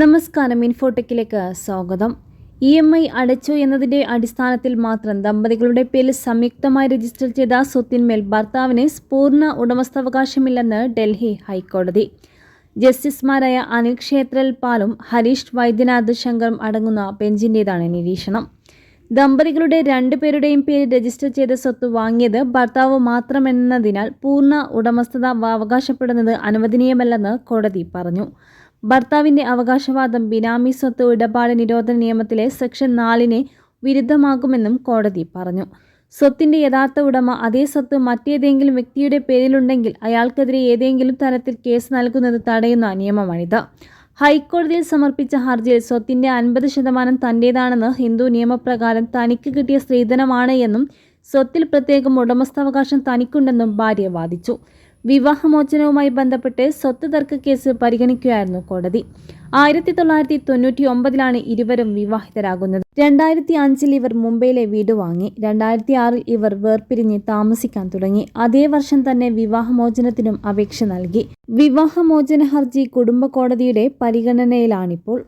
നമസ്കാരം ഇൻഫോടെക്കിലേക്ക് സ്വാഗതം. E M I അടച്ചു എന്നതിന്റെ അടിസ്ഥാനത്തിൽ മാത്രം ദമ്പതികളുടെ പേരിൽ സംയുക്തമായി രജിസ്റ്റർ ചെയ്ത സ്വത്തിന്മേൽ ഭർത്താവിന് പൂർണ ഉടമസ്ഥാവകാശമില്ലെന്ന് ഡൽഹി ഹൈക്കോടതി. ജസ്റ്റിസുമാരായ അനിൽ ക്ഷേത്രൽ പാലും ഹരീഷ് വൈദ്യനാഥ് ശങ്കറും അടങ്ങുന്ന ബെഞ്ചിന്റേതാണ് നിരീക്ഷണം. ദമ്പതികളുടെ രണ്ടുപേരുടെയും പേര് രജിസ്റ്റർ ചെയ്ത സ്വത്ത് വാങ്ങിയത് ഭർത്താവ് മാത്രമെന്നതിനാൽ പൂർണ ഉടമസ്ഥത അവകാശപ്പെടുന്നത് അനുവദനീയമല്ലെന്ന് കോടതി പറഞ്ഞു. ഭർത്താവിന്റെ അവകാശവാദം ബിനാമി സ്വത്ത് ഇടപാട് നിരോധന നിയമത്തിലെ സെക്ഷൻ നാലിനെ വിരുദ്ധമാകുമെന്നും കോടതി പറഞ്ഞു. സ്വത്തിന്റെ യഥാർത്ഥ ഉടമ അതേ സ്വത്ത് മറ്റേതെങ്കിലും വ്യക്തിയുടെ പേരിലുണ്ടെങ്കിൽ അയാൾക്കെതിരെ ഏതെങ്കിലും തരത്തിൽ കേസ് നൽകുന്നത് തടയുന്ന നിയമമാണിത്. ഹൈക്കോടതിയിൽ സമർപ്പിച്ച ഹർജിയിൽ സ്വത്തിന്റെ അൻപത് ശതമാനം തന്റേതാണെന്ന് ഹിന്ദു നിയമപ്രകാരം തനിക്ക് കിട്ടിയ സ്ത്രീധനമാണ് എന്നും സ്വത്തിൽ പ്രത്യേകം ഉടമസ്ഥാവകാശം തനിക്കുണ്ടെന്നും ഭാര്യ വാദിച്ചു. വിവാഹമോചനവുമായി ബന്ധപ്പെട്ട് സ്വത്ത് തർക്ക കേസ് പരിഗണിക്കുകയായിരുന്നു കോടതി. ആയിരത്തി തൊള്ളായിരത്തി തൊണ്ണൂറ്റി ഒമ്പതിലാണ് ഇരുവരും വിവാഹിതരാകുന്നത്. രണ്ടായിരത്തി അഞ്ചിൽ ഇവർ മുംബൈയിലെ വീട് വാങ്ങി. രണ്ടായിരത്തി ആറിൽ ഇവർ വേർപിരിഞ്ഞ് താമസിക്കാൻ തുടങ്ങി. അതേ വർഷം തന്നെ വിവാഹമോചനത്തിനും അപേക്ഷ നൽകി. വിവാഹമോചന ഹർജി കുടുംബ കോടതിയുടെ പരിഗണനയിലാണിപ്പോൾ